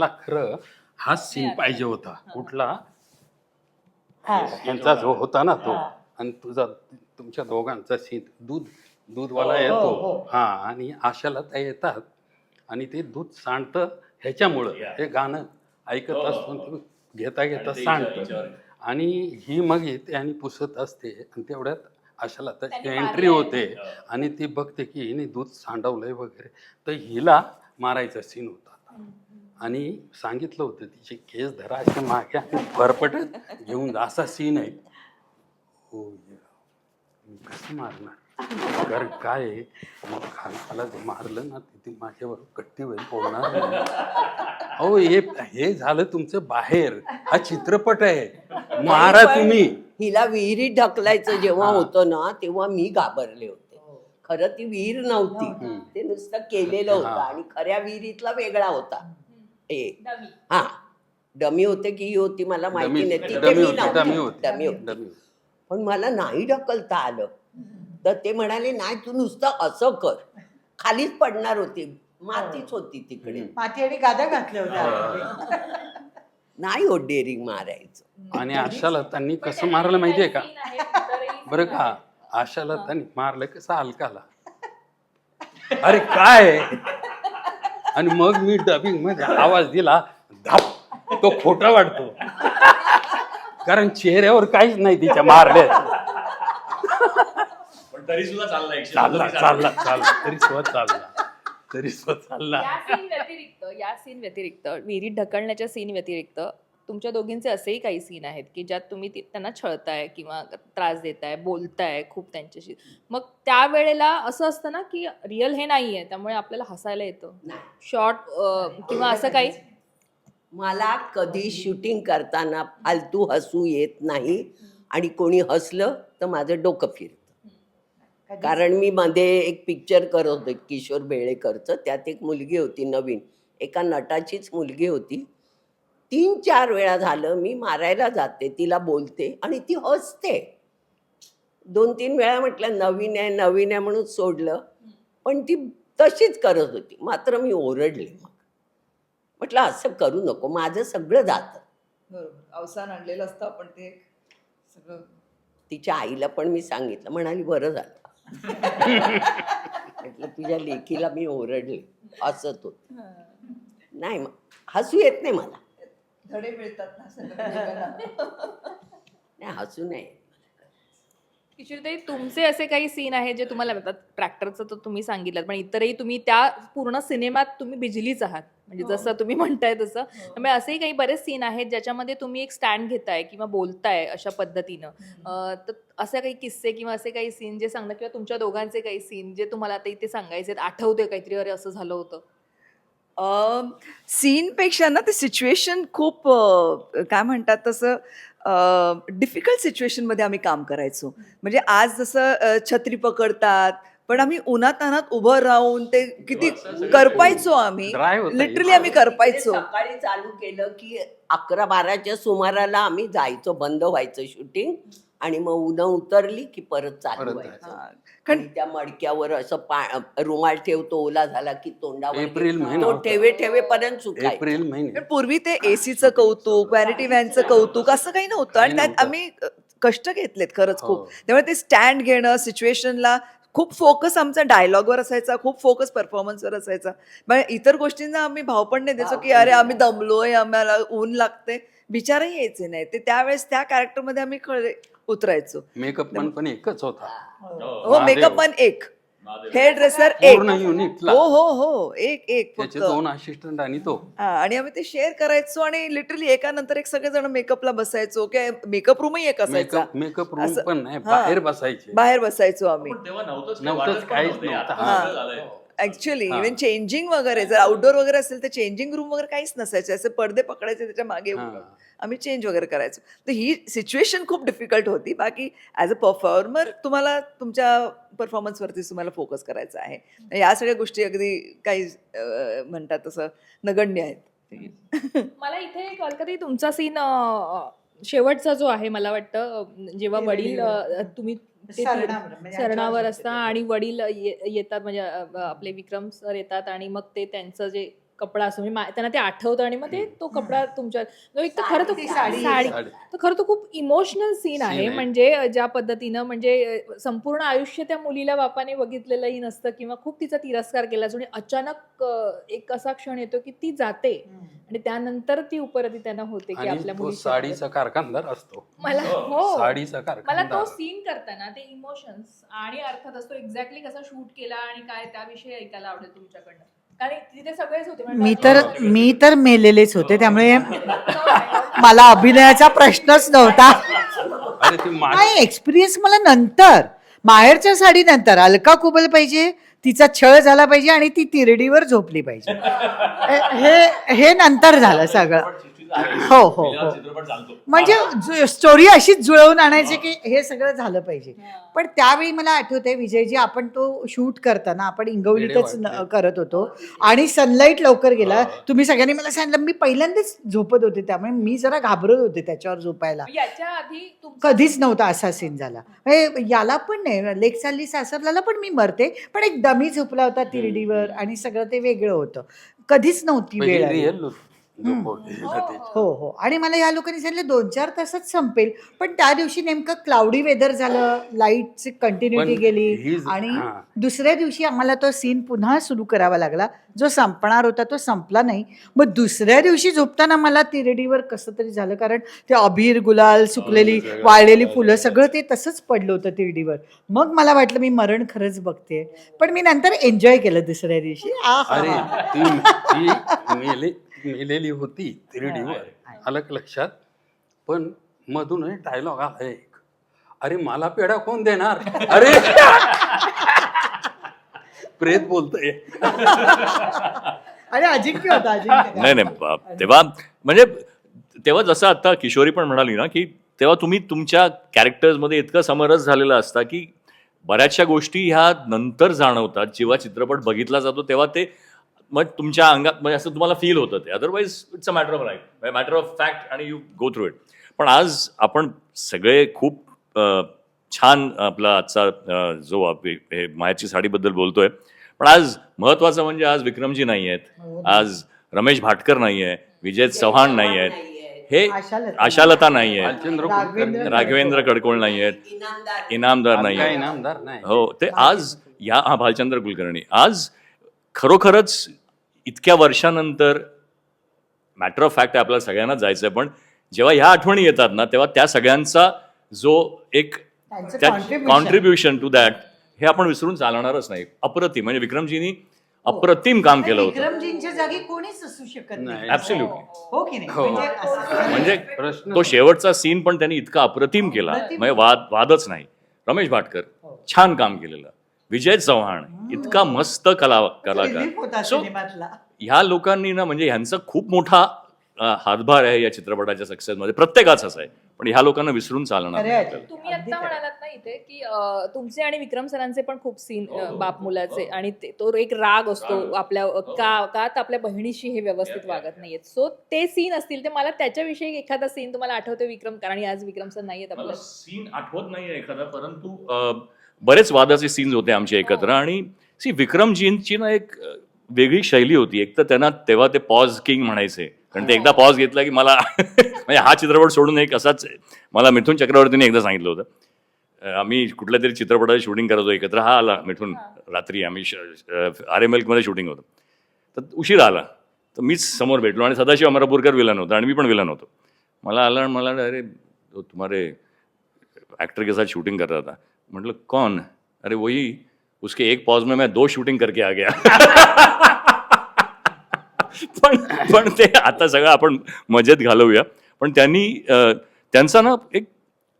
मला खरं हा सीन पाहिजे होता. कुठला? हा. यांचा जो होता ना तो. हा. आणि तुझा तुमच्या दोघांचा सीन. दूध दूधवाला हो, येतो. हो. हा. आणि आशाला त्या येतात. आणि ते दूध सांडतं ह्याच्यामुळं. हे गाणं ऐकत हो, हो, असतो हो. ते घेता घेता सांडतं. आणि ही मग येते आणि पुसत असते. आणि तेवढ्यात आशाला त्याची एंट्री. होते. हा. आणि ती बघते की हिने दूध सांडवलंय वगैरे. तर हिला मारायचा सीन होता. आणि सांगितलं होतं तिचे केस धरा असे मागे आणि फरफटत घेऊन जा. असा सीन आहे. हो ये. मी कसं मारणार? कारण काय आहे, मग खालपाला जे मारलं ना तिथे माझ्यावर कट्टी होईल पोहणार अहो हे हे झालं तुमचं बाहेर. हा चित्रपट आहे. मारा तुम्ही. हिला विहिरीत ढकलायचं जेव्हा हा. होतं ना तेव्हा मी घाबरले होते. खरं ती विहीर नव्हती. हम्म. ते नुसतं केलेलं होतं हा. आणि खऱ्या विहिरीतला वेगळा होता. ए. हा. डमी होते की ही होती मला माहिती डमी नाही तिथे डमी मी होती डमी नव्हती होती. डमी होती. डमी होती. पण मला नाही ढकलता आलं. तर ते म्हणाले नाही तू नुसतं असं कर. खालीच पडणार होती. मातीच होती तिकडे. माती आणि गादा घातल्या होत्या. नाही हो डेअरिंग मारायचं. आणि आशाला त्यांनी कसं मारलं माहितीये का? बरं का. आशाला त्यांनी मारलं कसं अलकाला अरे काय? आणि मग मी डबिंगमध्ये आवाज दिला धाप तो खोटा वाटतो. कारण चेहऱ्यावर काहीच नाही तिच्या मारल्या पण तरी सुद्धा चालला. चालला तरी चालला चालला. तरी स्वतः चालला. तरी स्वतः चालला. या सीन व्यतिरिक्त या सीन व्यतिरिक्त विहिरीत ढकलण्याच्या सीन व्यतिरिक्त तुमच्या दोघींचे असेही काही सीन आहेत की ज्यात तुम्ही त्यांना छळताय किंवा त्रास देताय बोलताय खूप त्यांच्याशी. मग त्यावेळेला असं असतं ना की रिअल हे नाहीये त्यामुळे आपल्याला हसायला येतं. नाही. शॉर्ट किंवा असं काही? मला कधी शूटिंग करताना फालतू हसू येत नाही आणि कोणी हसलं तर माझं डोकं फिरतं. कारण मी मध्ये एक पिक्चर करत होते किशोर बेळेकरचं. त्यात एक मुलगी होती नवीन. एका नटाचीच मुलगी होती. तीन चार वेळा झालं मी मारायला जाते तिला बोलते आणि ती हसते. दोन तीन वेळा म्हटलं नवीन आहे नवीन आहे म्हणून सोडलं. पण ती तशीच करत होती. मात्र मी ओरडले मग. म्हटलं असं करू नको माझं सगळं जातं. बरोबर. अवसान आणलेलं असतं आपण ते. सगळं. तिच्या आईला पण मी सांगितलं. म्हणाली बरं झालं. म्हटलं तुझ्या लेकीला मी ओरडले. हसत होत नाही मग. हसू येत नाही मला. धडे मिळतात ना नाही हसू नाही किशोरताई तुमचे असे काही सीन आहेत जे तुम्हाला मिळतात ट्रॅक्टरचं तर तुम्ही सांगितलं पण इतरही तुम्ही त्या पूर्ण सिनेमात तुम्ही बिजलीच आहात. म्हणजे हो. जसं तुम्ही म्हणताय तसं. त्यामुळे असेही काही बरेच सीन आहेत ज्याच्यामध्ये तुम्ही एक स्टँड घेताय किंवा बोलताय अशा पद्धतीनं. अं, तर असे काही किस्से किंवा असे काही सीन जे सांगतात किंवा तुमच्या दोघांचे काही सीन जे तुम्हाला आता इथे सांगायचे आठवते काहीतरी अरे असं झालं होतं. सीनपेक्षा ना ते सिच्युएशन खूप अ, काय म्हणतात तसं डिफिकल्ट सिच्युएशनमध्ये आम्ही काम करायचो. म्हणजे आज जसं अ, छत्री पकडतात पण आम्ही उन्हात अनात उभं राहून ते किती करपायचो आम्ही. होत. लिटरली आम्ही करपायचो. ते सकाळी चालू केलं की अकरा बाराच्या सुमाराला आम्ही जायचो बंद व्हायचं शूटिंग आणि मग उन्हा उतरली की परत चालू परत व्हायचं. हा. कारण त्या मडक्यावर असं पा रुमाल ठेवतो ओला झाला की तोंडावर एप्रिल घेतो. महिना तो होता. ठेवे ठेवेपर्यंत सुकायचा. एप्रिल पण महिने पूर्वी ते एसीचं कौतुक व्हॅनिटी व्हॅनचं कौतुक असं काही नव्हतं. आणि काही त्यात नव्हतं. आम्ही अ, कष्ट घेतलेत खरंच खूप. हो. त्यामुळे ते स्टँड घेणं सिच्युएशनला खूप फोकस आमचा डायलॉगवर असायचा खूप फोकस परफॉर्मन्सवर असायचा. मग इतर गोष्टींना आम्ही भाव पण नाही द्यायचो की अरे आम्ही दमलोय आम्हाला ऊन लागते विचारही यायचे नाही. ते त्यावेळेस त्या कॅरेक्टरमध्ये आम्ही खरे उतरायचो मेकअप पण पण एकच होता हो. हो महादेव. मेकअप पण एक. हेअर ड्रेसर एक पूर्ण युनिटला हो हो हो एक एक त्याचे फक्त दोन असिस्टंट आणि तो हा आणि आम्ही ते शेअर करायचो आणि लिटरली एका नंतर एक सगळेजण मेकअपला बसायचो की मेकअप रूमही एक असायचा मेकअप मेकअप रूम असं- पण नाही हा. बाहेर बसायचे बाहेर बसायचो आम्ही पण तेव्हा नव्हतंच काही, नव्हतंच, वाटत पण काहीच नव्हते. नव्हतं. आता हा. सगळं झालंय. ऍक्च्युली हा. इव्हन चेंजिंग वगैरे जर आउटडोर वगैरे असेल तर चेंजिंग रूम वगैरे काहीच नसायचे असे पडदे पकडायचे त्याच्यामागे हा. उभं. आम्ही चेंज वगैरे करायचो तर ही सिच्युएशन खूप डिफिकल्ट होती बाकी ॲज अ परफॉर्मर तुम्हाला तुमच्या परफॉर्मन्सवरती तुम्हाला फोकस करायचा आहे या सगळ्या गोष्टी अगदी काही अं, म्हणतात तसं नगण्य आहेत मला इथे कळकती तुमचा सीन शेवटचा जो आहे मला वाटतं जेव्हा वडील तुम्ही ते सरणावर, म्हणजे असता आणि वडील येतात म्हणजे आपले विक्रम सर येतात आणि मग ते त्यांचं जे कपडा असतो म्हणजे त्यांना ते आठवतं आणि मग ते तो कपडा तुमच्या जो एक तर खरं तो साडी. साडी. तर खरं तो खूप इमोशनल सीन आहे. म्हणजे ज्या पद्धतीनं म्हणजे संपूर्ण आयुष्य त्या मुलीला बापाने बघितलेलंही नसतं किंवा खूप तिचा तिरस्कार केला आणि अचानक अ, एक असा क्षण येतो की ती जाते आणि त्यानंतर ती उपरती त्यांना होते की आपल्या साडीचा कारखानदार असतो. मला हो. साडीचा मला तो कारखानदार. सीन करताना ते इमोशन्स आणि अर्थात असतो एक्झॅक्टली कसा शूट केला आणि काय त्याविषयी ऐकायला आवडेल तुमच्याकडनं. कारण तिथे सगळेच होते. म्हणजे मी तर बाकी- मी तर मेलेलेच होते त्यामुळे मला अभिनयाचा प्रश्नच नव्हता. अरे ती मा- नाही एक्सपिरियन्स मला नंतर. माहेरच्या साडीनंतर अलका कुबल पाहिजे तिचा छळ झाला पाहिजे आणि ती तिरडीवर झोपली पाहिजे. हे हे नंतर झालं सगळं. हो हो हो चित्रपट चालतो म्हणजे स्टोरी अशीच जुळवून आणायची की हे सगळं झालं पाहिजे. पण त्यावेळी मला आठवतंय विजयजी आपण तो शूट करताना आपण इंगवलीतच वाटले. करत होतो आणि सनलाईट लवकर गेला. तुम्ही सगळ्यांनी मला सांगितलं मी पहिल्यांदाच झोपत होते त्यामुळे मी जरा घाबरत होते त्याच्यावर झोपायला. याच्या आधी तुमचं- कधीच नव्हता असा सीन झाला. म्हणजे याला पण नाही लेक चालली सासरला पण मी मरते पण एक दमी झोपला होता तिरडीवर आणि सगळं ते वेगळं होतं. कधीच नव्हती म्हणजे वेळ आली. रिअल हो. हो हो. आणि मला या लोकांनी सांगितलं दोन चार तासात संपेल. पण त्या दिवशी नेमकं क्लाउडी वेदर झालं लाईटची कंटिन्युटी पण गेली हीच- आणि हा. दुसऱ्या दिवशी आम्हाला तो सीन पुन्हा सुरू करावा लागला. जो संपणार होता तो संपला नाही. मग दुसऱ्या दिवशी झोपताना मला तिरडीवर कसं तरी झालं कारण ते अबीर गुलाल सुकलेली सगळं- वाळलेली फुलं सगळं. ते तसंच पडलं होतं तिरडीवर. मग मला वाटलं मी मरण खरंच बघते पण मी नंतर एन्जॉय केलं दुसऱ्या दिवशी. आहा. अरे ती ती मेले मेलेली होती तिरडीवर आलं का लक्षात. पण मधून डायलॉग आला एक. अरे मला पेढा कोण देणार? अरे! प्रेत बोलतोय. अरे अजिंक्य होता अजिंक्य. नाही नाही. तेव्हा म्हणजे तेव्हा जसं आता किशोरी पण म्हणाली ना की तेव्हा तुम्ही तुमच्या कॅरेक्टर्समध्ये इतकं समरस झालेला असता की बऱ्याचशा गोष्टी ह्या नंतर जाणवतात. जेव्हा चित्रपट बघितला जातो तेव्हा ते मग तुमच्या अंगात म्हणजे असं तुम्हाला फील होतं ते. Otherwise it's a matter of right matter of fact आणि यू गो थ्रू इट पण आज आपण सगळे खूप छान आपला आजचा जो आप- हे मायाची साडीबद्दल बोलतोय. पण आज महत्वाचं म्हणजे आज विक्रमजी नाही आहेत आज रमेश भाटकर नाही आहे विजय चव्हाण नाही आहेत हे आशालता. नाही आहे राघवेंद्र कडकोळ नाही आहेत इनामदार नाही. आहेत हो ते आज या हा भालचंद्र कुलकर्णी. आज खरोखरच इतक्या वर्षानंतर मॅटर ऑफ फॅक्ट आपल्याला सगळ्यांनाच जायचं आहे पण जेव्हा ह्या आठवणी येतात ना तेव्हा त्या सगळ्यांचा जो एक. कॉन्ट्रीब्युशन टू दॅट हे आपण विसरून चालणारच नाही. अप्रतिम. म्हणजे विक्रमजींनी अप्रतिम काम केलं होतं. विक्रमजींच्या जागी कोणीच असू शकत नाही. नाही. ऍब्सोल्युटली हो की नाही? हो. म्हणजे असं- म्हणजे प्रश्न तो शेवटचा सीन पण त्यांनी इतका अप्रतिम केला. म्हणजे वाद वादच नाही. रमेश भाटकर हो. छान काम केलेलं. विजय चव्हाण इतका मस्त कला कलाकार. सिनेमातला. ह्या लोकांनी ना म्हणजे ह्यांचा खूप मोठा हातभार आहे या चित्रपटाच्या सक्सेसमध्ये प्रत्येकाचाच आहे. पण ह्या लोकांना विसरून चालणार. तुम्ही आता. म्हणालात ना इथे की तुमचे आणि विक्रम सरांचे पण खूप सीन बाप मुलाचे आणि ते- एक राग असतो आपल्या अ, का का तर आपल्या बहिणीशी हे व्यवस्थित वागत नाहीयेत. सो ते सीन असतील ते मला त्याच्याविषयी एखादा सीन तुम्हाला आठवतो विक्रम? कारण आज विक्रम सर नाहीयेत मला आपल्या सीन आठवत नाहीये एखादा परंतु बरेच वादाचे सीन्स होते आमचे एकत्र आणि सी विक्रमजींची ना एक वेगळी शैली होती. एक तर त्यांना तेव्हा ते पॉज किंग म्हणायचे. कारण ते एकदा पॉज घेतला की मला म्हणजे हा चित्रपट सोडून एक असाच मला मिथून चक्रवर्तीने एकदा सांगितलं होतं. आम्ही कुठल्या तरी चित्रपटाची शूटिंग करत होतो एकत्र. हा आला मिथून रात्री आम्ही आर एम एलमध्ये शूटिंग होतं. तर उशीर आला. तर मीच समोर भेटलो आणि सदाशिव अमरापूरकर विलन होता आणि मी पण विलन होतो. मला आला आणि मला अरे तो तुम्हारे एक्टर के साथ शूटिंग कर रहा था. मतलब कौन? अरे वही उसके एक पॉज में मैं दो शूटिंग करके आ गया. पण पण ते आता सगळं आपण मजेत घालवूया. पण त्यांनी त्यांचा ना एक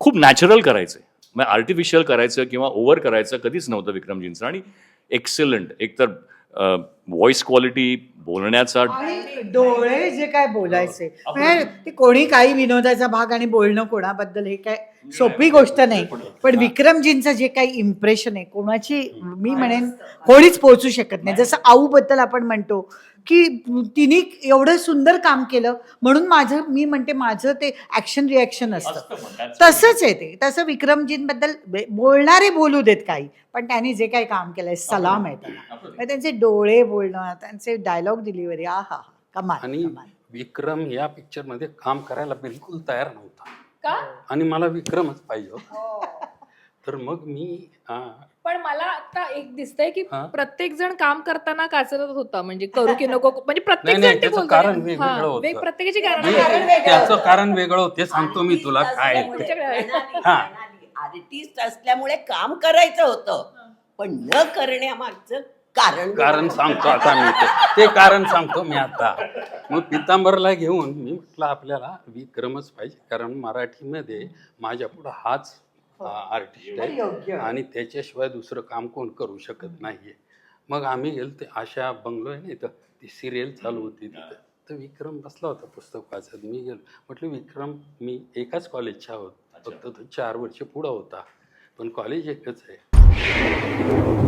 खूप नॅचरल करायचं म्हणजे आर्टिफिशियल करायचं किंवा ओव्हर करायचं कधीच नव्हतं विक्रमजींचं. आणि एक्सेलंट एकतर व्हॉइस क्वालिटी बोलण्याचा आणि डोळे जे काय बोलायचे. म्हणजे ते कोणी काही विनोदाचा भाग आणि बोलणं कोणाबद्दल हे काय सोपी गोष्ट नाही पण विक्रमजींचं जे काही इम्प्रेशन आहे कोणाची मी म्हणेन कोणीच पोहोचू शकत नाही. जसं आऊ बद्दल आपण म्हणतो की तिने एवढं सुंदर काम केलं म्हणून माझं मी म्हणते माझं ते ऍक्शन रिॲक्शन असतं. तसंच आहे ते. तसं विक्रमजींबद्दल बोलणारे बोलू देत काही पण त्यांनी जे काही काम केलंय सलाम आहे त्यांना त्यांचे डोळे बोलणं त्यांचे डायलॉग डिलिव्हरी आ हा हा कमाल आणि कमाल. विक्रम या पिक्चरमध्ये काम करायला बिलकुल तयार नव्हता. का? आणि मला विक्रमच पाहिजे होता. तर मग मी पण मला आता एक दिसतंय की हा? प्रत्येक जण काम करताना काचरत होता म्हणजे करू की नको म्हणजे प्रत्येक नाही, नाही, जण ते त्याचं बोलतंय. कारण वेगवेगळं हा, होतं. वेग- प्रत्येकाची कारण वेगळी. त्याचं कारण वेगळं होतं ते सांगतो मी तुला काय आहे ते. हा. आर्टिस्ट असल्यामुळे काम करायचं होतं पण न करण्यामागचं कारण कारण सांगतो आता मी ते. ते कारण सांगतो मी आता मग पितांबरला घेऊन मी म्हटलं आपल्याला विक्रमच पाहिजे कारण मराठीमध्ये माझ्या पुढं हाच आर्टिस्ट आहे. आणि त्याच्याशिवाय दुसरं काम कोण करू शकत नाहीये. मग आम्ही गेलो ते आशा बंगलो आहे ना इथं. ती सिरियल चालू होती तिथं. तर विक्रम बसला होता पुस्तक वाचत. मी गेलो. म्हटलं विक्रम मी एकाच कॉलेजच्या आहोत. फक्त तो चार वर्ष पुढं होता. पण कॉलेज एकच आहे.